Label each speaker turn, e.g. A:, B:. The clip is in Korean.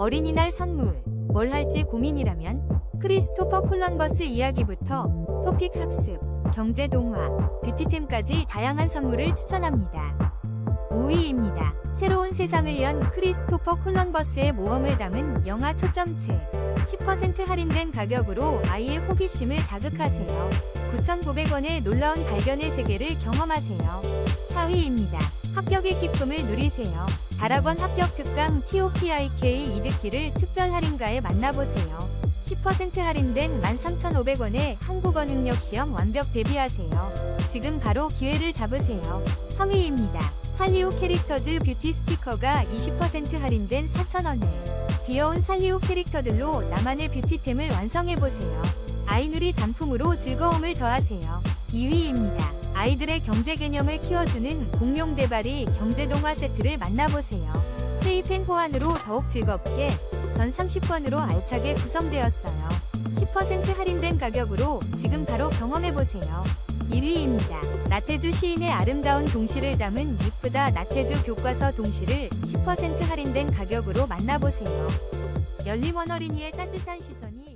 A: 어린이날 선물 뭘 할지 고민이라면 크리스토퍼 콜럼버스 이야기부터 토픽 학습, 경제 동화, 뷰티템까지 다양한 선물을 추천합니다. 5위입니다. 새로운 세상을 연 크리스토퍼 콜럼버스의 모험을 담은 영화 초점책 10% 할인된 가격으로 아이의 호기심을 자극하세요. 9,900원의 놀라운 발견의 세계를 경험하세요. 4위입니다. 합격의 기쁨을 누리세요. 다락원 합격 특강 TOPIK 이득기를 특별 할인가에 만나보세요. 10% 할인된 13,500원에 한국어 능력 시험 완벽 대비하세요. 지금 바로 기회를 잡으세요. 3위입니다. 살리오 캐릭터즈 뷰티 스티커가 20% 할인된 4,000원에 귀여운 살리오 캐릭터들로 나만의 뷰티템을 완성해보세요. 아이누리 단품으로 즐거움을 더하세요. 2위입니다. 아이들의 경제 개념을 키워주는 공룡 대발이 경제동화 세트를 만나보세요. 세이펜 호환으로 더욱 즐겁게 전 30권으로 알차게 구성되었어요. 10% 할인된 가격으로 지금 바로 경험해보세요. 1위입니다. 나태주 시인의 아름다운 동시를 담은 이쁘다 나태주 교과서 동시를 10% 할인된 가격으로 만나보세요. 열림원 어린이의 따뜻한 시선이